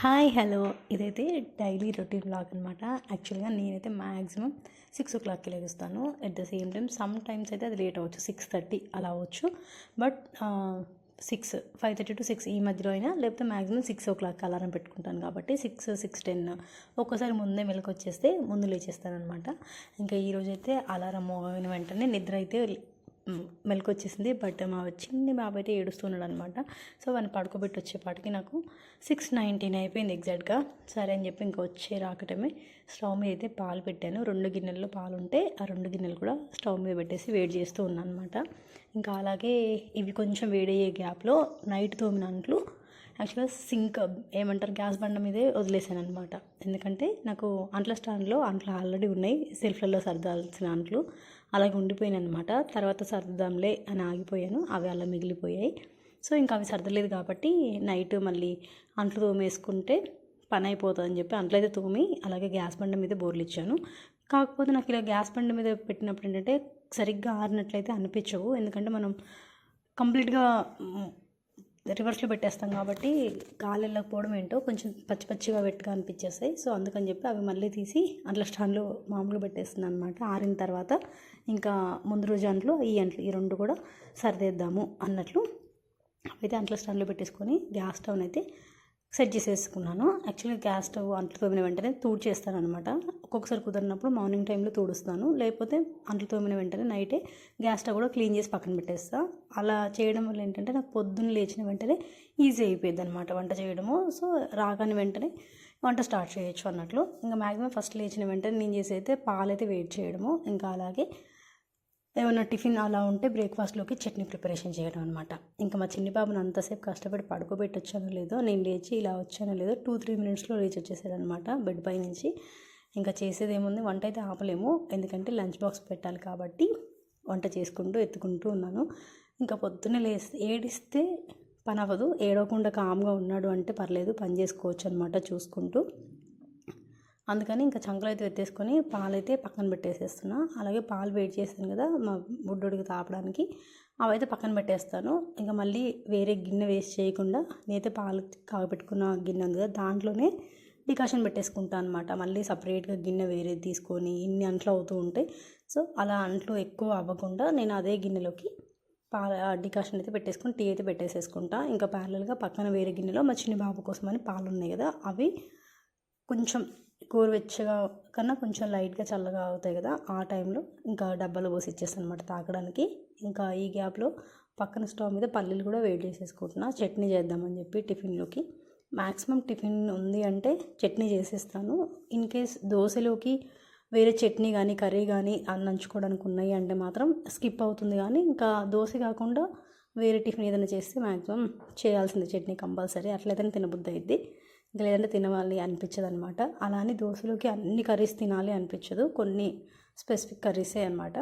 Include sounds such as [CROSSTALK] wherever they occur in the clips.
Hi hello. ఇదైతే daily routine blog అనమాట యాక్చువల్గా నేనైతే మ్యాక్సిమం సిక్స్ ఓ క్లాక్కి లేస్తాను at the same time sometimes అయితే అది లేట్ అవ్వచ్చు. సిక్స్ థర్టీ అలా అవ్వచ్చు. But six five thirty to six ఈ మధ్యలో అయినా లేకపోతే maximum six o'clock alarm పెట్టుకుంటాను కాబట్టి సిక్స్ సిక్స్ టెన్ ఒక్కోసారి ముందే మెలకు వచ్చేస్తే ముందు లేచేస్తాను అనమాట ఇంకా ఈరోజైతే అలారం మోగిన వెంటనే నిద్ర అయితే మెలకు వచ్చేసింది బట్ మా చిన్ని బాబు అయితే ఏడుస్తున్నాడు అనమాట సో వాడిని పడుకోబెట్టి వచ్చేపాటికి నాకు సిక్స్ నైన్టీన్ అయిపోయింది ఎగ్జాక్ట్గా. సరే అని చెప్పి ఇంకా వచ్చే రాకటమే స్టవ్ మీద అయితే పాలు పెట్టాను. రెండు గిన్నెల్లో పాలు ఉంటే ఆ రెండు గిన్నెలు కూడా స్టవ్ మీద పెట్టేసి వేడి చేస్తూ ఉన్నాను అనమాట ఇంకా అలాగే ఇవి కొంచెం వేడయ్యే గ్యాప్లో నైట్ తోమిన అంట్లు యాక్చువల్గా సింక్ ఏమంటారు గ్యాస్ బండ మీదే వదిలేసాను అనమాట ఎందుకంటే నాకు అంట్ల స్టాండ్లో అంట్లు ఆల్రెడీ ఉన్నాయి. సెల్ఫ్లలో సర్దాల్సిన అంట్లు. అలాగే ఉండిపోయాను అనమాట తర్వాత సర్దుదాంలే అని ఆగిపోయాను. అవి అలా మిగిలిపోయాయి. సో ఇంకా అవి సర్దలేదు కాబట్టి నైట్ మళ్ళీ అంట్లు తోమేసుకుంటే పని అయిపోతుందని చెప్పి అంట్లయితే తోమి అలాగే గ్యాస్ బండ మీద బోర్లు ఇచ్చాను కాకపోతే నాకు ఇలా గ్యాస్ బండ మీద పెట్టినప్పుడు ఏంటంటే సరిగ్గా ఆరినట్లయితే అనిపించవు. ఎందుకంటే మనం కంప్లీట్గా రివర్స్లో పెట్టేస్తాం కాబట్టి గాలి వెళ్ళకపోవడం ఏంటో కొంచెం పచ్చి పచ్చిగా వెట్టుగా అనిపించేస్తాయి. సో అందుకని చెప్పి అవి మళ్ళీ తీసి అట్లా స్టాండ్లో మామూలుగా పెట్టేస్తున్నాను అనమాట ఆరిన తర్వాత ఇంకా ముందు రోజు అంట్లు ఈ అంట్లు ఈ రెండు కూడా సరిదేద్దాము అన్నట్లు. అయితే అంట్ల స్టాండ్లో పెట్టేసుకొని గ్యాస్ స్టవ్ అయితే సెట్ చేసేసుకున్నాను. యాక్చువల్గా గ్యాస్ స్టవ్ అంట్లు తోమిన వెంటనే తూడు చేస్తాను అనమాట ఒక్కొక్కసారి కుదిరినప్పుడు మార్నింగ్ టైంలో తూడుస్తాను. లేకపోతే అంట్లు తోమిన వెంటనే నైటే గ్యాస్ స్టవ్ కూడా క్లీన్ చేసి పక్కన పెట్టేస్తా. అలా చేయడం వల్ల ఏంటంటే నాకు పొద్దున్న లేచిన వెంటనే ఈజీ అయిపోయింది అనమాట వంట చేయడము. సో రాగానే వెంటనే వంట స్టార్ట్ చేయొచ్చు అన్నట్లు. ఇంకా మ్యాక్సిమం ఫస్ట్ లేచిన వెంటనే నేను చేసేది పాలైతే వెయిట్ చేయడము. ఇంకా అలాగే ఏమైనా టిఫిన్ అలా ఉంటే బ్రేక్ఫాస్ట్లోకి చట్నీ ప్రిపరేషన్ చేయడం అనమాట ఇంకా మా చిన్ని బాబుని అంతసేపు కష్టపడి పడుకోబెట్టి వచ్చానో లేదో నేను లేచి ఇలా వచ్చానో లేదో టూ త్రీ మినిట్స్లో లేచి వచ్చేసాడనమాట బెడ్ పై నుంచి ఇంకా చేసేది ఏముంది వంట అయితే ఆపలేము. ఎందుకంటే లంచ్ బాక్స్ పెట్టాలి కాబట్టి వంట చేసుకుంటూ ఎత్తుకుంటూ ఉన్నాను. ఇంకా పొద్దున్నే లేస్తే ఏడిస్తే పని అవ్వదు ఏడవకుండా కామ్గా ఉన్నాడు అంటే పర్లేదు పని చేసుకోవచ్చు అనమాట చూసుకుంటూ. అందుకని ఇంకా చంకలు అయితే ఎత్తేసుకొని పాలైతే పక్కన పెట్టేసేస్తున్నా. అలాగే పాలు వేడి చేస్తాను కదా మా బుడ్డుడికి తాపడానికి. అవైతే పక్కన పెట్టేస్తాను. ఇంకా మళ్ళీ వేరే గిన్నె వేస్ట్ చేయకుండా నేనైతే పాలు కాగబెట్టుకున్న గిన్నె ఉంది కదా దాంట్లోనే డికాషన్ పెట్టేసుకుంటాను అనమాట మళ్ళీ సపరేట్గా గిన్నె వేరే తీసుకొని ఇన్ని అంట్లు అవుతూ ఉంటాయి సో అలా అంట్లు ఎక్కువ అవ్వకుండా నేను అదే గిన్నెలోకి పాల డికాషన్ అయితే పెట్టేసుకొని టీ అయితే పెట్టేసేసుకుంటా. ఇంకా ప్యారలల్గా పక్కన వేరే గిన్నెలో మా చిన్న బాబు కోసమని పాలు ఉన్నాయి కదా అవి కొంచెం గోరువెచ్చగా కన్నా కొంచెం లైట్గా చల్లగా అవుతాయి కదా ఆ టైంలో ఇంకా డబ్బాలో పోసి ఇచ్చేస్తాను అనమాట తాగడానికి. ఇంకా ఈ గ్యాప్లో పక్కన స్టవ్ మీద పల్లీలు కూడా వేడి చేసేసుకుంటున్నా. చట్నీ చేద్దామని చెప్పి టిఫిన్లోకి. మ్యాక్సిమం టిఫిన్ ఉంది అంటే చట్నీ చేసేస్తాను. ఇన్ కేస్ దోశలోకి వేరే చట్నీ కానీ కర్రీ కానీ నంచుకోవడానికి ఉన్నాయి అంటే మాత్రం స్కిప్ అవుతుంది కానీ ఇంకా దోశ కాకుండా వేరే టిఫిన్ ఏదైనా చేస్తే మ్యాక్సిమం చేయాల్సింది చట్నీ కంపల్సరీ. అట్లయితేనే తినబుద్ధి అయింది ఇంకా లేదంటే తినవాలి అనిపించదు అనమాట అలా అని దోశలోకి అన్ని కర్రీస్ తినాలి అనిపించదు. కొన్ని స్పెసిఫిక్ కర్రీసే అనమాట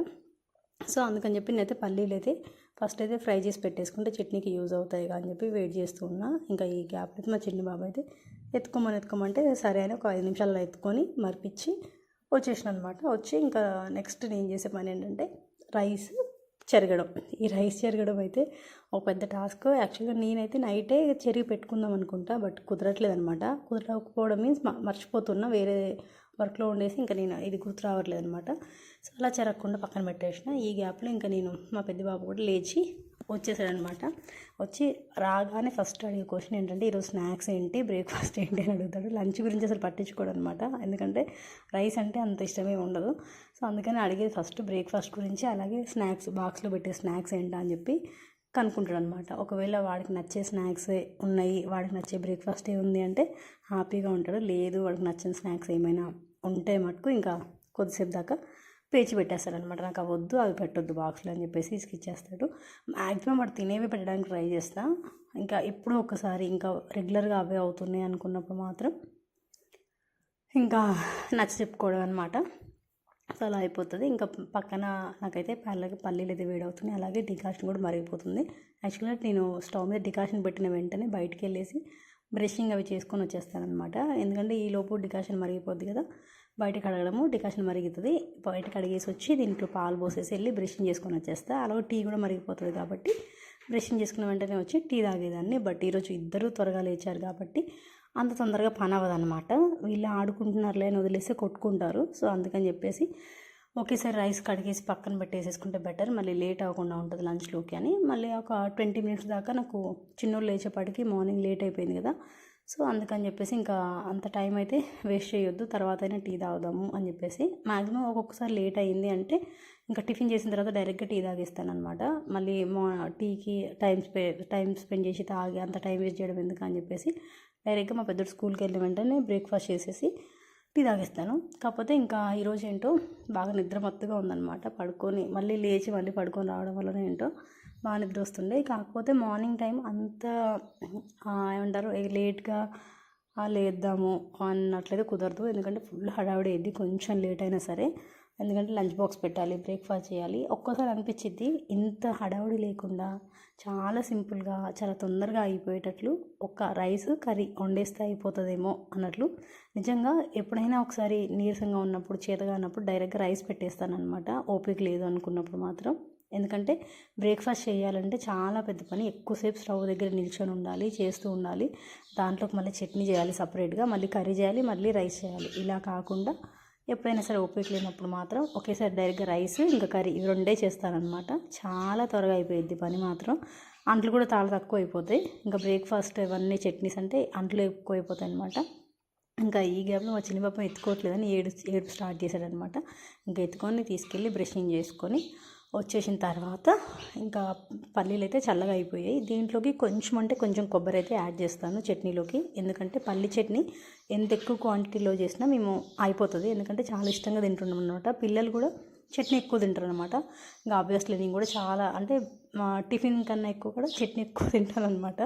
సో అందుకని చెప్పి నేనైతే పల్లీలు అయితే ఫస్ట్ అయితే ఫ్రై చేసి పెట్టేసుకుంటే చట్నీకి యూజ్ అవుతాయి అని చెప్పి వెయిట్ చేస్తూ ఉన్నా. ఇంకా ఈ గ్యాప్ అయితే మా చిన్ని బాబు అయితే ఎత్తుకోమని ఎత్తుకోమంటే సరే అని ఒక ఐదు నిమిషాల్లో ఎత్తుకొని మరిపించి వచ్చేసిన అనమాట వచ్చి ఇంకా నెక్స్ట్ నేను చేసే పని ఏంటంటే రైస్ చెరగడం. ఈ రైస్ చెరగడం అయితే ఒక పెద్ద టాస్క్. యాక్చువల్గా నేనైతే నైటే చెరిగి పెట్టుకుందాం అనుకుంటా బట్ కుదరట్లేదు అనమాట కుదరకపోవడం మీన్స్ మర్చిపోతున్నా వేరే వర్క్లో ఉండేసి ఇంకా నేను ఇది గుర్తు రావట్లేదు అనమాట సో అలా చెరగకుండా పక్కన పెట్టేసిన. ఈ గ్యాప్లో ఇంకా నేను మా పెద్ద బాబు కూడా లేచి వచ్చేసాడనమాట వచ్చి రాగానే ఫస్ట్ అడిగే క్వశ్చన్ ఏంటంటే ఈరోజు స్నాక్స్ ఏంటి? బ్రేక్ఫాస్ట్ ఏంటి? అని అడుగుతాడు. లంచ్ గురించి అసలు పట్టించుకోడు అనమాట ఎందుకంటే రైస్ అంటే అంత ఇష్టమే ఉండదు. సో అందుకని అడిగేది ఫస్ట్ బ్రేక్ఫాస్ట్ గురించి అలాగే స్నాక్స్ బాక్స్లో పెట్టే స్నాక్స్ ఏంటా అని చెప్పి కనుక్కుంటాడు అనమాట ఒకవేళ వాడికి నచ్చే స్నాక్స్ ఉన్నాయి వాడికి నచ్చే బ్రేక్ఫాస్ట్ ఉంది అంటే హ్యాపీగా ఉంటాడు. లేదు వాడికి నచ్చిన స్నాక్స్ ఏమైనా ఉంటే మటుకు ఇంకా కొద్దిసేపు దాకా పేచి పెట్టేస్తాడనమాట నాకు అవి వద్దు అవి పెట్టొద్దు బాక్స్లో అని చెప్పేసి ఇచ్చేస్తాడు మ్యాక్సిమం వాడు తినేవి పెట్టడానికి ట్రై చేస్తా. ఇంకా ఎప్పుడో ఒకసారి ఇంకా రెగ్యులర్గా అవే అవుతున్నాయి అనుకున్నప్పుడు మాత్రం ఇంకా నచ్చ చెప్పుకోవడం అనమాట సో అలా అయిపోతుంది. ఇంకా పక్కన నాకైతే పల్లకి పల్లీలు అయితే వేడవుతున్నాయి. అలాగే డికాషన్ కూడా మరిగిపోతుంది. యాక్చువల్గా నేను స్టవ్ మీద డికాషన్ పెట్టిన వెంటనే బయటికి వెళ్ళేసి బ్రషింగ్ అవి చేసుకొని వచ్చేస్తానమాట ఎందుకంటే ఈ లోపు డికాషన్ మరిగిపోద్ది కదా. బయటకు కడగడము డికాషన్ మరుగుతుంది. బయటకు కడిగేసి వచ్చి దీంట్లో పాలు పోసేసి వెళ్ళి బ్రషింగ్ చేసుకొని వచ్చేస్తా. అలాగే టీ కూడా మరిగిపోతుంది కాబట్టి బ్రషింగ్ చేసుకున్న వెంటనే వచ్చి టీ తాగేదాన్ని. బట్ ఈరోజు ఇద్దరు త్వరగా లేచారు కాబట్టి అంత తొందరగా పని అవ్వదన్నమాట. వీళ్ళు ఆడుకుంటున్నారులే అని వదిలేస్తే కొట్టుకుంటారు. సో అందుకని చెప్పేసి ఒకేసారి రైస్ కడిగేసి పక్కన పెట్టేసేసుకుంటే బెటర్. మళ్ళీ లేట్ అవ్వకుండా ఉంటుంది లంచ్లోకి అని. మళ్ళీ ఒక ట్వంటీ మినిట్స్ దాకా నాకు చిన్నోళ్ళు లేచేపాటికి మార్నింగ్ లేట్ అయిపోయింది కదా. సో అందుకని చెప్పేసి ఇంకా అంత టైం అయితే వేస్ట్ చేయొద్దు తర్వాత అయినా టీ తాగుదాము అని చెప్పేసి. మ్యాక్సిమం ఒక్కొక్కసారి లేట్ అయ్యింది అంటే ఇంకా టిఫిన్ చేసిన తర్వాత డైరెక్ట్గా టీ తాగేస్తాను అనమాట మళ్ళీ మా టీకి టైం స్పె టైం స్పెండ్ చేసి తాగి అంత టైం వేస్ట్ చేయడం ఎందుకు అని చెప్పేసి డైరెక్ట్గా మా పెద్దోడు స్కూల్కి వెళ్ళిన వెంటనే బ్రేక్ఫాస్ట్ చేసేసి టీ తాగేస్తాను. కాకపోతే ఇంకా ఈరోజు ఏంటో బాగా నిద్ర మత్తుగా ఉందన్నమాట. పడుకొని మళ్ళీ లేచి మళ్ళీ పడుకొని రావడం వలన ఏంటో బాగా నిద్ర వస్తుండే కాకపోతే మార్నింగ్ టైం అంత ఏమంటారు లేట్గా లేద్దాము అన్నట్లయితే కుదరదు. ఎందుకంటే ఫుల్ హడావిడి అయింది కొంచెం లేట్ అయినా సరే. ఎందుకంటే లంచ్ బాక్స్ పెట్టాలి బ్రేక్ఫాస్ట్ చేయాలి. ఒక్కోసారి అనిపించింది ఇంత హడావుడి లేకుండా చాలా సింపుల్గా చాలా తొందరగా అయిపోయేటట్లు ఒక రైస్ కర్రీ వండేస్తే అయిపోతుందేమో అన్నట్లు నిజంగా ఎప్పుడైనా ఒకసారి నీరసంగా ఉన్నప్పుడు చేతగా ఉన్నప్పుడు డైరెక్ట్గా రైస్ పెట్టేస్తాను అనమాట ఓపిక లేదు అనుకున్నప్పుడు మాత్రం. ఎందుకంటే బ్రేక్ఫాస్ట్ చేయాలంటే చాలా పెద్ద పని. ఎక్కువసేపు స్టవ్ దగ్గర నిల్చొని ఉండాలి చేస్తూ ఉండాలి. దాంట్లోకి మళ్ళీ చట్నీ చేయాలి సపరేట్గా. మళ్ళీ కర్రీ చేయాలి మళ్ళీ రైస్ చేయాలి. ఇలా కాకుండా ఎప్పుడైనా సరే ఓపిక లేనప్పుడు మాత్రం ఒకేసారి డైరెక్ట్గా రైస్ ఇంకా కర్రీ ఇవి రెండే చేస్తానన్నమాట చాలా త్వరగా అయిపోయింది పని మాత్రం. అంట్లు కూడా చాలా తక్కువ అయిపోతాయి. ఇంకా బ్రేక్ఫాస్ట్ ఇవన్నీ చట్నీస్ అంటే అంట్లు ఎక్కువ అయిపోతాయి అనమాట ఇంకా ఈ గ్యాప్లో మా చిన్న పాప ఎత్తుకోవట్లేదని ఏడు ఏడు స్టార్ట్ చేశాడనమాట ఇంకా ఎత్తుకొని తీసుకెళ్ళి బ్రషింగ్ చేసుకొని వచ్చేసిన తర్వాత ఇంకా పల్లీలు అయితే చల్లగా అయిపోయాయి. దీంట్లోకి కొంచెం అంటే కొంచెం కొబ్బరి అయితే యాడ్ చేస్తాను చట్నీలోకి. ఎందుకంటే పల్లి చట్నీ ఎంత ఎక్కువ క్వాంటిటీలో చేసినా మేము అయిపోతుంది. ఎందుకంటే చాలా ఇష్టంగా తింటున్నాం అనమాట పిల్లలు కూడా చట్నీ ఎక్కువ తింటారు అనమాట ఇంకా ఆబ్వియస్లీ నేను కూడా చాలా అంటే మా టిఫిన్ కన్నా ఎక్కువ కూడా చట్నీ ఎక్కువ [LAUGHS] తింటాను అనమాట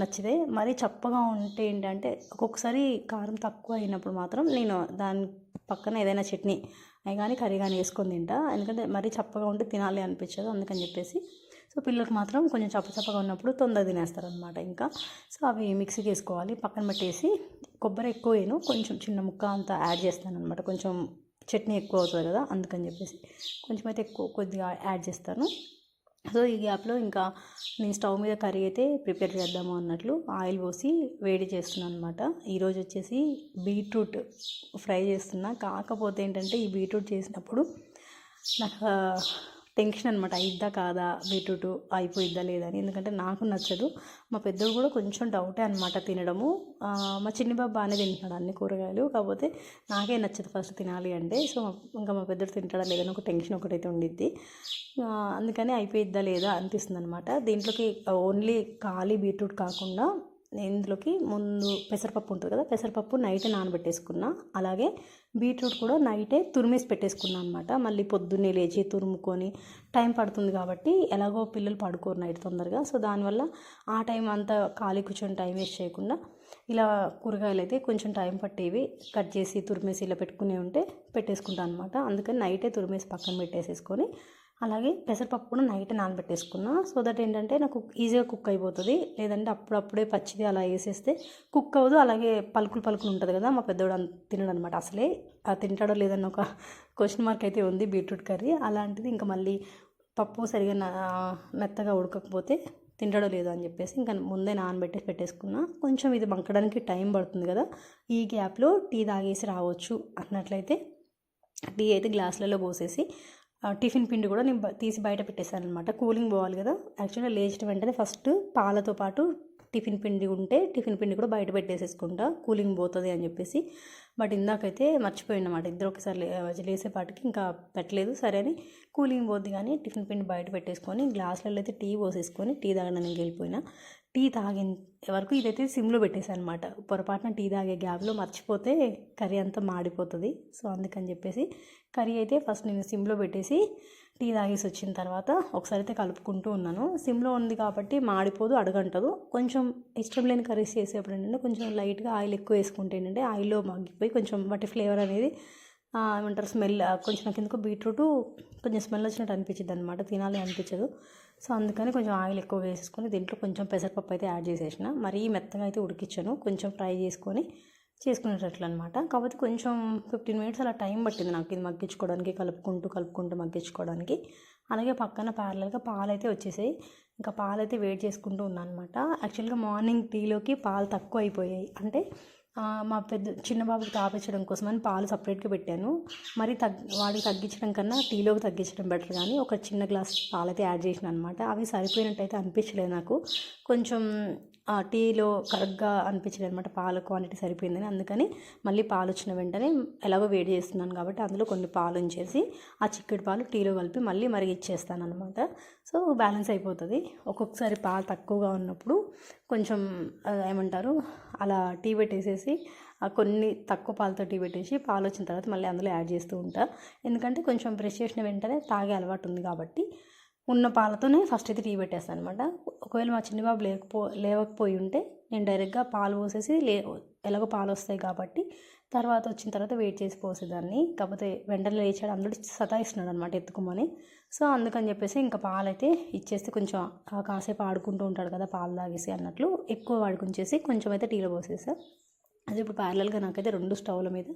నచ్చితే. మరీ చప్పగా ఉంటే ఏంటంటే ఒక్కొక్కసారి కారం తక్కువ అయినప్పుడు మాత్రం నేను దాని పక్కన ఏదైనా చట్నీ అవి కానీ కర్రీ కానీ వేసుకొని తింటా. ఎందుకంటే మరీ చప్పగా ఉంటే తినాలి అనిపించదు అందుకని చెప్పేసి. సో పిల్లలకు మాత్రం కొంచెం చప్ప చప్పగా ఉన్నప్పుడు తొందరగా తినేస్తారు అనమాట ఇంకా. సో అవి మిక్సీకి వేసుకోవాలి. పక్కన పెట్టేసి కొబ్బరి ఎక్కువ వేయను. కొంచెం చిన్న ముక్క అంతా యాడ్ చేస్తాను అనమాట కొంచెం చట్నీ ఎక్కువ అవుతుంది కదా అందుకని చెప్పేసి. కొంచెం అయితే ఎక్కువ కొద్దిగా యాడ్ చేస్తాను. సో ఈ గ్యాప్లో ఇంకా నేను స్టవ్ మీద కర్రీ అయితే ప్రిపేర్ చేద్దాము అన్నట్లు ఆయిల్ పోసి వేడి చేస్తున్నాను అనమాట ఈరోజు వచ్చేసి బీట్రూట్ ఫ్రై చేస్తున్నా. కాకపోతే ఏంటంటే ఈ బీట్రూట్ చేసినప్పుడు నాకు టెన్షన్ అనమాట అయిద్దా కాదా? బీట్రూట్ అయిపోయిద్దా లేదా అని. ఎందుకంటే నాకు నచ్చదు. మా పెద్దోడు కూడా కొంచెం డౌటే అనమాట తినడము. మా చిన్ని బాబు బాగానే తింటున్నాడు అన్ని కూరగాయలు. కాకపోతే నాకే నచ్చదు ఫస్ట్ తినాలి అంటే. సో ఇంకా మా పెద్దోడు తింటాడా లేదని ఒక టెన్షన్ ఒకటైతే ఉండిద్ది. అందుకని అయిపోయిద్దా లేదా అనిపిస్తుంది అనమాట దీంట్లోకి ఓన్లీ ఖాళీ బీట్రూట్ కాకుండా ఇందులోకి ముందు పెసరపప్పు ఉంటుంది కదా పెసరపప్పు నైటే నానబెట్టేసుకున్నా. అలాగే బీట్రూట్ కూడా నైటే తురిమేసి పెట్టేసుకున్నా అనమాట మళ్ళీ పొద్దున్నే లేచి తురుముకొని టైం పడుతుంది కాబట్టి ఎలాగో పిల్లలు పడుకోరు నైట్ తొందరగా. సో దానివల్ల ఆ టైం అంతా ఖాళీ కూర్చొని టైం వేస్ట్ చేయకుండా ఇలా కూరగాయలు అయితే కొంచెం టైం పట్టేవి కట్ చేసి తురిమేసి ఇలా పెట్టుకునే ఉంటే పెట్టేసుకుంటాను అనమాట అందుకని నైటే తురిమేసి పక్కన పెట్టేసేసుకొని అలాగే పెసరపప్పు కూడా నైట్ నానబెట్టేసుకున్నా సో దట్ ఏంటంటే నాకు ఈజీగా కుక్ అయిపోతుంది. లేదంటే అప్పుడప్పుడే పచ్చిది అలా వేసేస్తే కుక్ అవ్వదు. అలాగే పలుకులు పలుకులు ఉంటుంది కదా మా పెద్దోడు అంత తినడు అనమాట అసలే తింటాడో లేదన్న ఒక క్వశ్చన్ మార్క్ అయితే ఉంది బీట్రూట్ కర్రీ. అలాంటిది ఇంకా మళ్ళీ పప్పు సరిగా మెత్తగా ఉడకకపోతే తింటాడో లేదో అని చెప్పేసి ఇంకా ముందే నానబెట్టేసి పెట్టేసుకున్నా. కొంచెం ఇది మంకడానికి టైం పడుతుంది కదా ఈ గ్యాప్లో టీ తాగేసి రావచ్చు అన్నట్లయితే. టీ అయితే గ్లాసులలో పోసేసి టిఫిన్ పిండి కూడా నేను తీసి బయట పెట్టేశాను అనమాట కూలింగ్ పోవాలి కదా. యాక్చువల్గా లేచిన వెంటనే ఫస్ట్ పాలతో పాటు టిఫిన్ పిండి ఉంటే టిఫిన్ పిండి కూడా బయట పెట్టేసేసుకుంటా. కూలింగ్ పోతుంది అని చెప్పేసి. బట్ ఇందాకైతే మర్చిపోయిన అనమాట ఇద్దరు ఒకసారి లేసేపాటికి ఇంకా పెట్టలేదు. సరే అని కూలింగ్ పోద్ది కానీ టిఫిన్ పిండి బయట పెట్టేసుకొని గ్లాసులలో అయితే టీ పోసేసుకొని టీ తాగడానికి వెళ్ళిపోయినా. టీ తాగిన వరకు ఇదైతే సిమ్లో పెట్టేశాను అనమాట పొరపాటున టీ తాగే గ్యాప్లో మర్చిపోతే కర్రీ అంతా మాడిపోతుంది. సో అందుకని చెప్పేసి కర్రీ అయితే ఫస్ట్ నేను సిమ్లో పెట్టేసి టీ తాగేసి వచ్చిన తర్వాత ఒకసారి అయితే కలుపుకుంటూ ఉన్నాను. సిమ్లో ఉంది కాబట్టి మాడిపోదు అడగంటదు. కొంచెం ఇష్టం లేని కర్రీస్ చేసేప్పుడు ఏంటంటే కొంచెం లైట్గా ఆయిల్ ఎక్కువ వేసుకుంటే ఏంటంటే ఆయిల్లో మగ్గిపోయి కొంచెం వాటి ఫ్లేవర్ అనేది ఏమంటారు స్మెల్ కొంచెం నాకు ఎందుకో బీట్రూట్ కొంచెం స్మెల్ వచ్చినట్టు అనిపించింది అనమాట తినాలి అనిపించదు. సో అందుకని కొంచెం ఆయిల్ ఎక్కువ వేసేసుకొని దీంట్లో కొంచెం పెసరపప్పు అయితే యాడ్ చేసేసిన. మరీ మెత్తగా అయితే ఉడికించాను. కొంచెం ఫ్రై చేసుకొని చేసుకునేటట్లు అనమాట కాకపోతే కొంచెం ఫిఫ్టీన్ మినిట్స్ అలా టైం పట్టింది నాకు ఇది మగ్గించుకోవడానికి కలుపుకుంటూ కలుపుకుంటూ మగ్గించుకోవడానికి. అలాగే పక్కన ప్యారలల్గా పాలు అయితే వచ్చేసాయి. ఇంకా పాలు అయితే వేడి చేసుకుంటూ ఉన్నాను అనమాట యాక్చువల్గా మార్నింగ్ టీలోకి పాలు తక్కువ అయిపోయాయి అంటే మా పెద్ద చిన్న బాబుకి తాపించడం కోసం అని పాలు సపరేట్గా పెట్టాను. మరి తగ్ వాడికి తగ్గించడం కన్నా టీలోకి తగ్గించడం బెటర్ కానీ ఒక చిన్న గ్లాస్ పాలైతే యాడ్ చేసిన అనమాట అవి సరిపోయినట్టయితే అనిపించలేదు నాకు. కొంచెం ఆ టీలో కరెక్ట్గా అనిపించింది అనమాట పాల క్వాంటిటీ సరిపోయిందని. అందుకని మళ్ళీ పాలు వచ్చిన వెంటనే ఎలాగో వేడి చేస్తున్నాను కాబట్టి అందులో కొన్ని పాలు ఉంచేసి ఆ చిక్కటి పాలు టీలో కలిపి మళ్ళీ మరిగిచ్చేస్తాను అనమాట సో బ్యాలెన్స్ అయిపోతుంది. ఒక్కొక్కసారి పాలు తక్కువగా ఉన్నప్పుడు కొంచెం ఏమంటారు అలా టీ పెట్టేసేసి కొన్ని తక్కువ పాలతో టీ పెట్టేసి పాలు వచ్చిన తర్వాత మళ్ళీ అందులో యాడ్ చేస్తూ ఉంటా. ఎందుకంటే కొంచెం బ్రష్ చేసిన వెంటనే తాగే అలవాటు ఉంది కాబట్టి ఉన్న పాలతోనే ఫస్ట్ అయితే టీ పెట్టేస్తాను అనమాట ఒకవేళ మా చిన్నబాబు లేకపో లేవకపోయి ఉంటే నేను డైరెక్ట్గా పాలు పోసేసి లే ఎలాగో పాలు వస్తాయి కాబట్టి తర్వాత వచ్చిన తర్వాత వెయిట్ చేసి పోసేదాన్ని. కాకపోతే వెంటనే లేచాడు అందరూ సతాయిస్తున్నాడు అనమాట ఎత్తుకోమని. సో అందుకని చెప్పేసి ఇంకా పాలైతే ఇచ్చేస్తే కొంచెం కాసేపు ఆడుకుంటూ ఉంటాడు కదా పాలు తాగేసి అన్నట్లు ఎక్కువ వాడుకుంచేసి కొంచెం అయితే టీలో పోసేసా. అది ఇప్పుడు ప్యారలల్గా నాకైతే రెండు స్టవ్ల మీద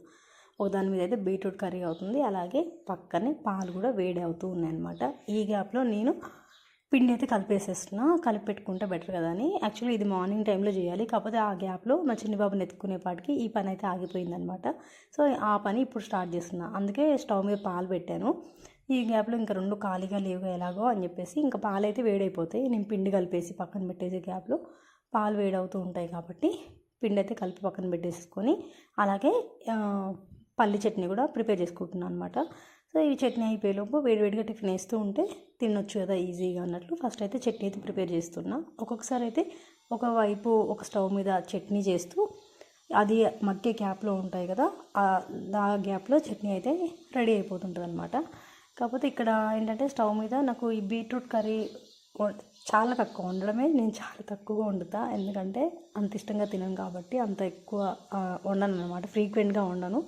ఒక దాని మీద అయితే బీట్రూట్ కర్రీ అవుతుంది. అలాగే పక్కనే పాలు కూడా వేడి అవుతూ ఉన్నాయన్నమాట. ఈ గ్యాప్లో నేను పిండి అయితే కలిపేసేస్తున్నా. కలిపి పెట్టుకుంటే బెటర్ కదా అని. యాక్చువల్లీ ఇది మార్నింగ్ టైంలో చేయాలి. కాకపోతే ఆ గ్యాప్లో మా చిన్న బాబుని ఎత్తుకునేపాటికి ఈ పని అయితే ఆగిపోయిందనమాట సో ఆ పని ఇప్పుడు స్టార్ట్ చేస్తున్నా. అందుకే స్టవ్ మీద పాలు పెట్టాను. ఈ గ్యాప్లో ఇంకా రెండు ఖాళీగా లేవుగా ఎలాగో అని చెప్పేసి ఇంకా పాలు అయితే వేడైపోతాయి. నేను పిండి కలిపేసి పక్కన పెట్టేసి గ్యాప్లో పాలు వేడవుతూ ఉంటాయి కాబట్టి పిండి అయితే కలిపి పక్కన పెట్టేసుకొని అలాగే పల్లి చట్నీ కూడా ప్రిపేర్ చేసుకుంటున్నాను అనమాట సో ఈ చట్నీ అయిపోయేలోపు వేడివేడిగా టిఫిన్ వేస్తూ ఉంటే తినొచ్చు కదా ఈజీగా అన్నట్లు. ఫస్ట్ అయితే చట్నీ అయితే ప్రిపేర్ చేస్తున్నా. ఒక్కొక్కసారి అయితే ఒకవైపు ఒక స్టవ్ మీద చట్నీ చేస్తూ అది మగ్గే గ్యాప్లో ఉంటాయి కదా ఆ గ్యాప్లో చట్నీ అయితే రెడీ అయిపోతుంటుంది అనమాట కాకపోతే ఇక్కడ ఏంటంటే స్టవ్ మీద నాకు ఈ బీట్రూట్ కర్రీ వ- చాలా తక్కువ వండడమే. నేను చాలా తక్కువగా వండుతా. ఎందుకంటే అంత ఇష్టంగా తినను కాబట్టి అంత ఎక్కువ వండను అనమాట ఫ్రీక్వెంట్గా వండను.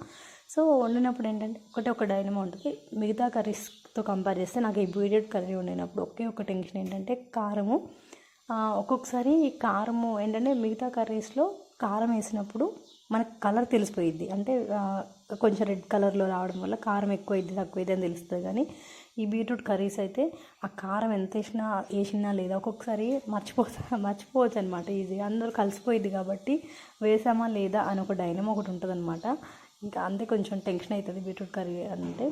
సో వండినప్పుడు ఏంటంటే ఒకటే ఒక డైనమో ఉంటుంది. మిగతా కర్రీస్తో కంపేర్ చేస్తే నాకు ఈ బీట్రూట్ కర్రీ వండినప్పుడు ఒకే ఒక టెన్షన్ ఏంటంటే కారము. ఒక్కొక్కసారి కారము ఏంటంటే మిగతా కర్రీస్లో కారం వేసినప్పుడు మనకు కలర్ తెలిసిపోయిద్ది. అంటే కొంచెం రెడ్ కలర్లో రావడం వల్ల కారం ఎక్కువ అయింది తక్కువ అయింది అని తెలుస్తుంది. కానీ ఈ బీట్రూట్ కర్రీస్ అయితే ఆ కారం ఎంత వేసినా వేసినా లేదా ఒక్కొక్కసారి మర్చిపోతా మర్చిపోవచ్చు అనమాట ఈజీగా అందరూ కలిసిపోయిద్ది కాబట్టి వేసామా లేదా అని ఒక డైనమో ఒకటి ఉంటుంది అనమాట ఇంకా అంతే కొంచెం టెన్షన్ అవుతుంది బీట్రూట్ కర్రీ అంటే.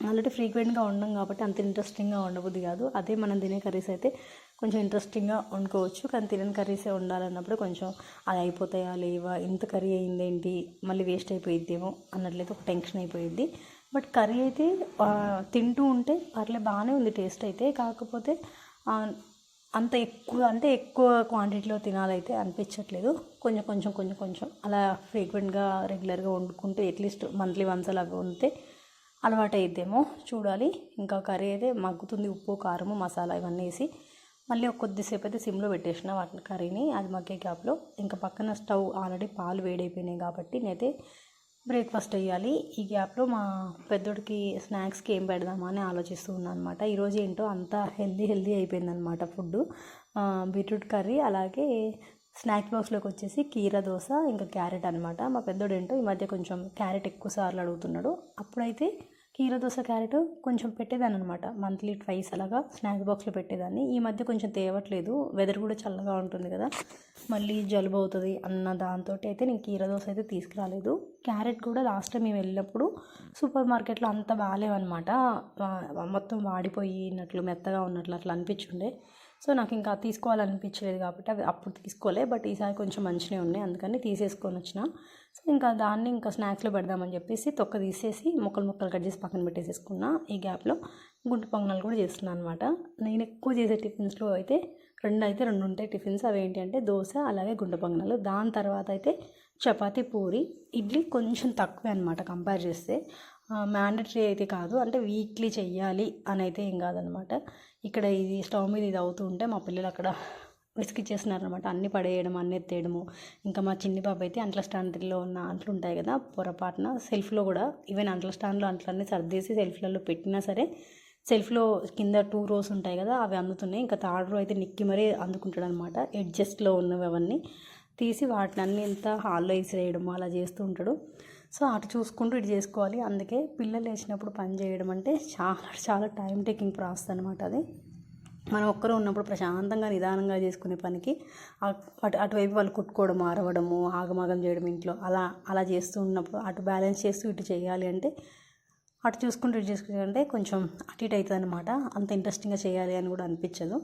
ఆల్రెడీ ఫ్రీక్వెంట్గా వండం కాబట్టి అంత ఇంట్రెస్టింగ్గా ఉండబుద్ది కాదు. అదే మనం తినే కర్రీస్ అయితే కొంచెం ఇంట్రెస్టింగ్గా వండుకోవచ్చు. కానీ తినని కర్రీసే ఉండాలన్నప్పుడు కొంచెం అది అయిపోతాయా లేవా? ఇంత కర్రీ అయిందేంటి? మళ్ళీ వేస్ట్ అయిపోయిద్దేమో అన్నట్లయితే ఒక టెన్షన్ అయిపోయిద్ది. బట్ కర్రీ అయితే తింటూ ఉంటే పర్లే బాగానే ఉంది టేస్ట్ అయితే. కాకపోతే అంత ఎక్కువ అంటే ఎక్కువ క్వాంటిటీలో తినాలైతే అనిపించట్లేదు. కొంచెం కొంచెం కొంచెం కొంచెం అలా ఫ్రీక్వెంట్గా రెగ్యులర్గా వండుకుంటే అట్లీస్ట్ మంత్లీ వన్స్ అలా ఉంటే అలవాటు అయిద్దేమో చూడాలి. ఇంకా కర్రీ అయితే మగ్గుతుంది ఉప్పు కారము మసాలా ఇవన్నీ వేసి మళ్ళీ ఒక కొద్దిసేపు అయితే సిమ్లో పెట్టేసిన వాటి కర్రీని. అది మగ్గే గ్యాప్లో ఇంకా పక్కన స్టవ్ ఆల్రెడీ పాలు వేడైపోయినాయి కాబట్టి నేనైతే బ్రేక్ఫాస్ట్ వేయాలి ఈ గ్యాప్లో మా పెద్దోడికి స్నాక్స్కి ఏం పెడదామా అని ఆలోచిస్తూ ఉన్నాను అనమాట ఈరోజు ఏంటో అంతా హెల్దీ హెల్దీ అయిపోయిందనమాట ఫుడ్ బీట్రూట్ కర్రీ అలాగే స్నాక్ బాక్స్లోకి వచ్చేసి కీర దోశ ఇంకా క్యారెట్ అనమాట. మా పెద్దోడు ఏంటో ఈ మధ్య కొంచెం క్యారెట్ ఎక్కువ సార్లు అడుగుతున్నాడు. అప్పుడైతే కీర దోశ క్యారెట్ కొంచెం పెట్టేదాన్ని అనమాట మంత్లీ ట్వైస్ అలాగా స్నాక్ బాక్స్లో పెట్టేదాన్ని. ఈ మధ్య కొంచెం తేవట్లేదు. వెదర్ కూడా చల్లగా ఉంటుంది కదా. మళ్ళీ జలుబు అవుతుంది అన్న దాంతో అయితే నేను కీర దోశ అయితే తీసుకురాలేదు. క్యారెట్ కూడా లాస్ట్ టైం మేము వెళ్ళినప్పుడు సూపర్ మార్కెట్లో అంత బాగాలేవన్నమాట. మొత్తం వాడిపోయినట్లు మెత్తగా ఉన్నట్లు అట్లా అనిపించుండే. సో నాకు ఇంకా తీసుకోవాలనిపించలేదు కాబట్టి అవి అప్పుడు తీసుకోలే బట్ ఈసారి కొంచెం మంచిగా ఉన్నాయి అందుకని తీసేసుకొని వచ్చిన. సో ఇంకా దాన్ని ఇంకా స్నాక్స్లో పెడదామని చెప్పేసి తొక్క తీసేసి ముక్కలు ముక్కలు కట్ చేసి పక్కన పెట్టేసేసుకున్నా ఈ గ్యాప్లో. గుంటు పొంగనాలు కూడా చేస్తున్నాను అనమాట నేను ఎక్కువ చేసే టిఫిన్స్లో అయితే రెండు అయితే రెండు ఉంటాయి టిఫిన్స్. అవి ఏంటి అంటే దోశ అలాగే గుండె పొంగనాలు. దాని తర్వాత అయితే చపాతీ పూరి ఇడ్లీ కొంచెం తక్కువే అనమాట కంపేర్ చేస్తే. మ్యాండటరీ అయితే కాదు. అంటే వీక్లీ చెయ్యాలి అని అయితే ఏం కాదనమాట. ఇక్కడ ఇది స్టవ్ మీద ఇది అవుతూ ఉంటే మా పిల్లలు అక్కడ విసిగిచ్చేస్తున్నారనమాట అన్ని పడేయడం అన్ని ఎత్తేయడము. ఇంకా మా చిన్ని బాబు అయితే అంట్ల స్టాండ్లో ఉన్న అంట్లు ఉంటాయి కదా పొరపాటున సెల్ఫ్లో కూడా ఈవెన్ అంట్ల స్టాండ్లో అంట్లన్నీ సర్దేసి సెల్ఫ్లలో పెట్టినా సరే సెల్ఫ్లో కింద టూ రోస్ ఉంటాయి కదా అవి అందుతున్నాయి. ఇంకా థర్డ్ రో అయితే నిక్కి మరీ అందుకుంటాడు అనమాట ఎడ్జస్ట్లో ఉన్నవి అవన్నీ తీసి వాటిని అన్ని ఇంత హాల్లో వేసేయడము అలా చేస్తూ ఉంటాడు. సో అటు చూసుకుంటూ ఇటు చేసుకోవాలి. అందుకే పిల్లలు వేసినప్పుడు పని చేయడం అంటే చాలా చాలా టైం టేకింగ్ ప్రాసెస్ అనమాట అది. మనం ఒక్కరు ఉన్నప్పుడు ప్రశాంతంగా నిదానంగా చేసుకునే పనికి అటు అటువైపు వాళ్ళు కుట్టుకోవడం ఆరవడము ఆగమాగం చేయడం ఇంట్లో అలా అలా చేస్తూ ఉన్నప్పుడు అటు బ్యాలెన్స్ చేస్తూ ఇటు చేయాలి అంటే అటు చూసుకుంటూ ఇటు చూసుకుంటే కొంచెం అటు ఇటు అవుతుంది అనమాట అంత ఇంట్రెస్టింగ్గా చేయాలి అని కూడా అనిపించదు.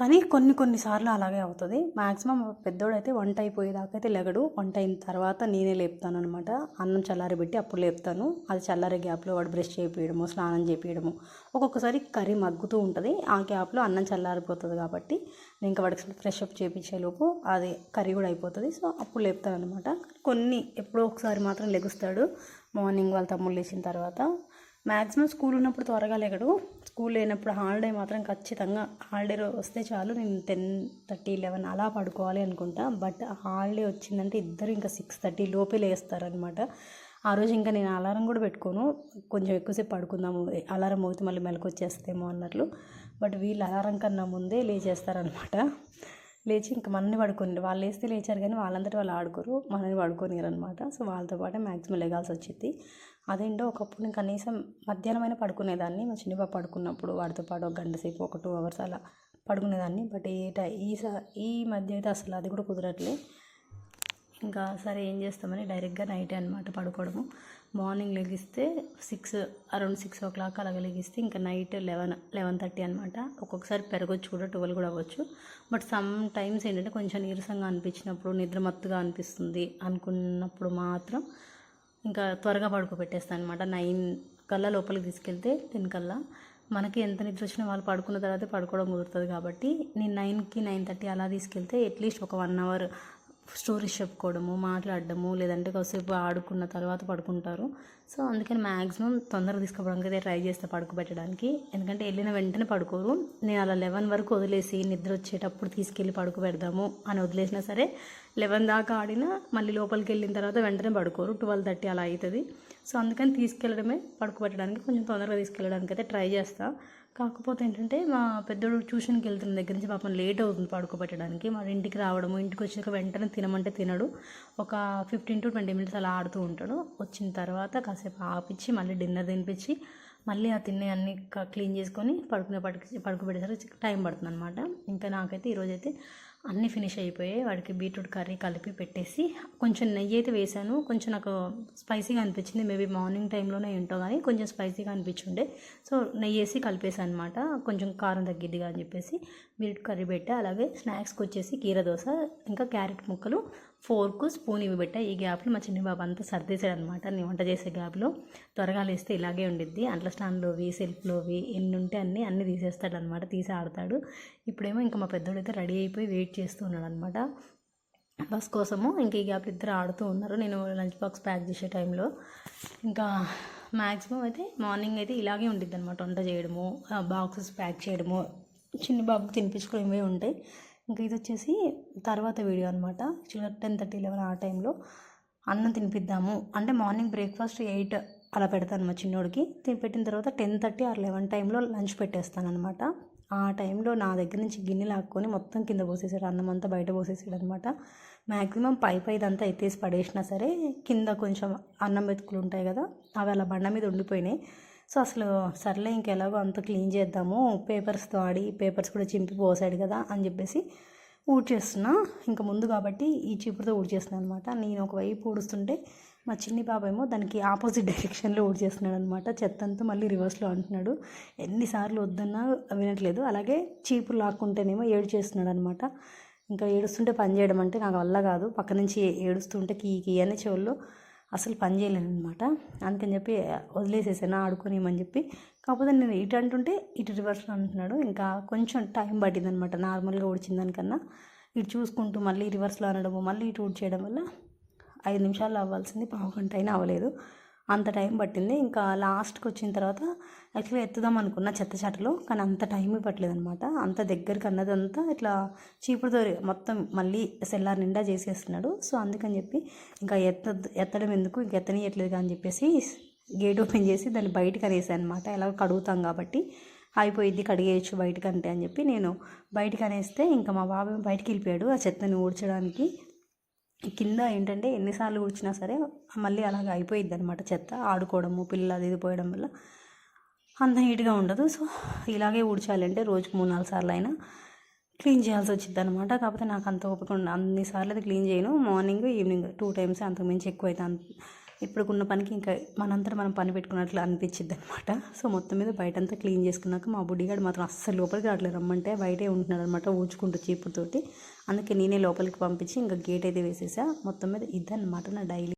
కానీ కొన్ని కొన్నిసార్లు అలాగే అవుతుంది. మ్యాక్సిమం పెద్దోడైతే వంట అయిపోయేదాకా అయితే లెగడు. వంట అయిన తర్వాత నేనే లేపుతాను అనమాట అన్నం చల్లారబెట్టి అప్పుడు లేపుతాను. అది చల్లారే గ్యాప్లో వాడు బ్రష్ చేయించడము స్నానం చేయించడము ఒక్కొక్కసారి కర్రీ మగ్గుతూ ఉంటుంది. ఆ గ్యాప్లో అన్నం చల్లారిపోతుంది కాబట్టి నేను ఇంకా వాడికి ఫ్రెష్ అప్ చేపించేలోపు అది కర్రీ కూడా అయిపోతుంది. సో అప్పుడు లేపుతాను అనమాట కొన్ని ఎప్పుడో ఒకసారి మాత్రం లెగుస్తాడు. మార్నింగ్ వాళ్ళ తమ్ముళ్ళు లేచిన తర్వాత మ్యాక్సిమం స్కూల్ ఉన్నప్పుడు త్వరగా లేగడు. స్కూల్ లేనప్పుడు హాలిడే మాత్రం ఖచ్చితంగా హాలిడే వస్తే చాలు. నేను టెన్ థర్టీ లెవెన్ అలా పడుకోవాలి అనుకుంటా. బట్ హాలిడే వచ్చిందంటే ఇద్దరు ఇంకా సిక్స్ థర్టీ లోపే లేస్తారనమాట. ఆ రోజు ఇంకా నేను అలారం కూడా పెట్టుకోను. కొంచెం ఎక్కువసేపు పడుకుందాము అలారం మోగితే మళ్ళీ మెలకు వచ్చేస్తేమో అన్నట్లు. బట్ వీళ్ళు అలారం కన్నా ముందే లేచేస్తారనమాట. లేచి ఇంకా మనని పడుకొని వాళ్ళు లేస్తే లేచారు కానీ వాళ్ళంతటి వాళ్ళు ఆడుకోరు మనని పడుకోనియరు అనమాట సో వాళ్ళతో పాటే మ్యాక్సిమం లెగాల్సి వచ్చింది అదేంటో ఒకప్పుడు నేను కనీసం మధ్యాహ్నమైన పడుకునేదాన్ని. మా చిన్న పాప పడుకున్నప్పుడు వాడితో పాటు ఒక గంట సేపు ఒక టూ అవర్స్ అలా పడుకునేదాన్ని. బట్ ఈ టై ఈ స- ఈ మధ్య అయితే అసలు అది కూడా కుదరట్లే. ఇంకా సరే ఏం చేస్తామని డైరెక్ట్గా నైటే అనమాట పడుకోవడము. మార్నింగ్ లెగిస్తే six around six o'clock అలాగే లెగిస్తే ఇంకా నైట్ లెవెన్ లెవెన్ థర్టీ అనమాట ఒక్కొక్కసారి పెరగొచ్చు కూడా ట్వెల్వ్ కూడా అవ్వచ్చు. బట్ సమ్ టైమ్స్ ఏంటంటే కొంచెం నీరసంగా అనిపించినప్పుడు నిద్రమత్తుగా అనిపిస్తుంది అనుకున్నప్పుడు మాత్రం ఇంకా త్వరగా పడుకోబెట్టేస్తాను అనమాట నైన్ కల్లా లోపలికి తీసుకెళ్తే టెన్ కల్లా. మనకి ఎంత నిద్ర వచ్చినా వాళ్ళు పడుకున్న తర్వాత పడుకోవడం కుదురుతుంది కాబట్టి నేను నైన్కి నైన్ థర్టీ అలా తీసుకెళ్తే అట్లీస్ట్ ఒక వన్ అవర్ స్టోరీస్ చెప్పుకోవడము మాట్లాడడము లేదంటే కాసేపు ఆడుకున్న తర్వాత పడుకుంటారు. సో అందుకని మ్యాక్సిమం తొందరగా తీసుకుపోవడానికి అయితే ట్రై చేస్తే పడుకోబెట్టడానికి ఎందుకంటే వెళ్ళిన వెంటనే పడుకోరు. నేను అలా లెవెన్ వరకు వదిలేసి నిద్ర వచ్చేటప్పుడు తీసుకెళ్ళి పడుకోబెడదాము అని వదిలేసినా సరే లెవెన్ దాకా ఆడినా మళ్ళీ లోపలికి వెళ్ళిన తర్వాత వెంటనే పడుకోరు. ట్వెల్వ్ థర్టీ అలా అవుతుంది సో అందుకని తీసుకెళ్ళడమే పడుకోబెట్టడానికి కొంచెం తొందరగా తీసుకెళ్ళడానికి అయితే ట్రై చేస్తా. కాకపోతే ఏంటంటే మా పెద్దోడు ట్యూషన్కి వెళ్తున్న దగ్గర నుంచి పాపం లేట్ అవుతుంది పడుకోబెట్టడానికి. మరి ఇంటికి రావడము ఇంటికి వచ్చాక వెంటనే తినమంటే తినడు. ఒక ఫిఫ్టీన్ టు ట్వంటీ మినిట్స్ అలా ఆడుతూ ఉంటాడు. వచ్చిన తర్వాత కాసేపు ఆపించి మళ్ళీ డిన్నర్ తినిపించి మళ్ళీ ఆ తిన్నే అన్ని క్లీన్ చేసుకొని పడుకునే పడుకు పడుకోబెట్టేసరికి టైం పడుతుంది అనమాట ఇంకా నాకైతే ఈరోజైతే అన్నీ ఫినిష్ అయిపోయాయి వాడికి బీట్రూట్ కర్రీ కలిపి పెట్టేసి కొంచెం నెయ్యి అయితే వేసాను కొంచెం నాకు స్పైసీగా అనిపించింది. మేబీ మార్నింగ్ టైంలోనే ఏంటో కానీ కొంచెం స్పైసీగా అనిపించుండే. సో నెయ్యి వేసి కలిపేసాను అనమాట కొంచెం కారం తగ్గిద్దిగా అని చెప్పేసి బీట్రూట్ కర్రీ పెట్టా. అలాగే స్నాక్స్కి వచ్చేసి కీర దోశ ఇంకా క్యారెట్ ముక్కలు ఫోర్కు స్పూన్ ఇవి పెట్టా. ఈ గ్యాప్లో మా చిన్న బాబు అంతా సర్దేశాడు అనమాట నేను వంట చేసే గ్యాప్లో త్వరగా లేస్తే ఇలాగే ఉండిద్ది. అంట్ల స్టాండ్లోవి సెల్ఫ్లోవి ఎన్ని ఉంటే అన్నీ అన్నీ తీసేస్తాడు అనమాట తీసి ఆడతాడు. ఇప్పుడేమో ఇంకా మా పెద్దోడైతే రెడీ అయిపోయి వెయిట్ చేస్తూ ఉన్నాడు అనమాట బస్ కోసము ఇంకా ఈ గ్యాప్ ఇద్దరు ఆడుతూ ఉన్నారు. నేను లంచ్ బాక్స్ ప్యాక్ చేసే టైంలో ఇంకా మ్యాక్సిమం అయితే మార్నింగ్ అయితే ఇలాగే ఉండిద్ది అనమాట వంట చేయడము బాక్సెస్ ప్యాక్ చేయడము చిన్న బాబుకి తినిపించుకోవడం ఇవే ఉంటాయి. ఇంకా ఇది వచ్చేసి తర్వాత వీడియో అనమాట యాక్చువల్గా టెన్ థర్టీ లెవెన్ ఆ టైంలో అన్నం తినిపిద్దాము. అంటే మార్నింగ్ బ్రేక్ఫాస్ట్ ఎయిట్ అలా పెడతాను మా చిన్నోడికి. తిని పెట్టిన తర్వాత టెన్ థర్టీ ఆర్ లెవెన్ టైంలో లంచ్ పెట్టేస్తాను అనమాట ఆ టైంలో నా దగ్గర నుంచి గిన్నె లాక్కొని మొత్తం కింద పోసేసాడు. అన్నం అంతా బయట పోసేసాడు అనమాట మ్యాక్సిమం పై పైదంతా ఎత్తేసి పడేసినా సరే కింద కొంచెం అన్నం మెతుకులు ఉంటాయి కదా అవి అలా బండ మీద ఉండిపోయినాయి. సో అసలు సర్లే ఇంకెలాగో అంత క్లీన్ చేద్దాము పేపర్స్తో ఆడి పేపర్స్ కూడా చింపి పోసాడు కదా అని చెప్పేసి ఊడ్చేస్తున్నా. ఇంకా ముందు కాబట్టి ఈ చీపురుతో ఊడ్చేస్తున్నాను అనమాట. నేను ఒకవైపు ఊడుస్తుంటే మా చిన్ని పాప ఏమో దానికి ఆపోజిట్ డైరెక్షన్లో ఊడ్చేస్తున్నాడు అనమాట. చెత్త అంతా మళ్ళీ రివర్స్లో అంటున్నాడు. ఎన్నిసార్లు వద్దన్నా వినట్లేదు. అలాగే చీపురు లాక్కుంటేనేమో ఏడు చేస్తున్నాడు అనమాట. ఇంకా ఏడుస్తుంటే పని చేయడం అంటే నాకు వల్ల కాదు. పక్క నుంచి ఏడుస్తుంటే కీ కీ అని చెవుల్లో అసలు పని చేయలేను అనమాట అందుకని చెప్పి వదిలేసేసాను ఆడుకోనిమని చెప్పి. కాకపోతే నేను ఇటు అంటుంటే ఇటు రివర్స్లో అంటున్నాడు. ఇంకా కొంచెం టైం పట్టిందనమాట నార్మల్గా ఊడ్చిన దానికన్నా. ఇటు చూసుకుంటూ మళ్ళీ రివర్స్లో అనడము మళ్ళీ ఇటు ఊడ్ చేయడం వల్ల ఐదు నిమిషాలు అవ్వాల్సింది పావు గంట అయినా అవ్వలేదు. అంత టైం పట్టింది. ఇంకా లాస్ట్కి వచ్చిన తర్వాత యాక్చువల్గా ఎత్తుదాం అనుకున్న చెత్త చెట్టలో కానీ అంత టైం పట్టలేదు అనమాట అంత దగ్గరికి అన్నదంతా ఇట్లా చీపుడుతో మొత్తం మళ్ళీ సెల్లార్ నిండా చేసేస్తున్నాడు. సో అందుకని చెప్పి ఇంకా ఎత్త ఎత్తడం ఎందుకు ఇంక ఎత్తనీయట్లేదు అని చెప్పేసి గేట్ ఓపెన్ చేసి దాన్ని బయటకు అనేసాను అనమాట ఎలాగో కడుగుతాం కాబట్టి అయిపోయింది కడిగేయచ్చు బయటకు అంటే అని చెప్పి నేను బయటకు అనేస్తే ఇంకా మా బాబు బయటికి వెళ్ళిపోయాడు. ఆ చెత్తని ఊడ్చడానికి కింద ఏంటంటే ఎన్నిసార్లు ఊడ్చినా సరే మళ్ళీ అలాగ అయిపోయిద్ది అనమాట చెత్త. ఆడుకోవడము పిల్లలు అది ఇది పోయడం వల్ల అంత నీట్గా ఉండదు. సో ఇలాగే ఊడ్చాలంటే రోజుకు మూడు నాలుగు సార్లు అయినా క్లీన్ చేయాల్సి వచ్చింది అనమాట కాకపోతే నాకు అంత ఓపిక ఉండ అన్నిసార్లు అయితే క్లీన్ చేయను. మార్నింగ్ ఈవినింగ్ టూ టైమ్స్ అంతకుమించి ఎక్కువ అయితే అంత ఇప్పుడుకున్న పనికి ఇంకా మనంతా మనం పని పెట్టుకున్నట్లు అనిపించింది అనమాట సో మొత్తం మీద బయటంతా క్లీన్ చేసుకున్నాక మా బుడ్డిగాడు మాత్రం అస్సలు లోపలికి రావట్లేదు. రమ్మంటే బయటే ఉంటున్నాడు అనమాట ఊచుకుంటూ చీపుతోటి అందుకే నేనే లోపలికి పంపించి ఇంకా గేట్ అయితే వేసేసా. మొత్తం మీద ఇదన్నమాట నా డైలీ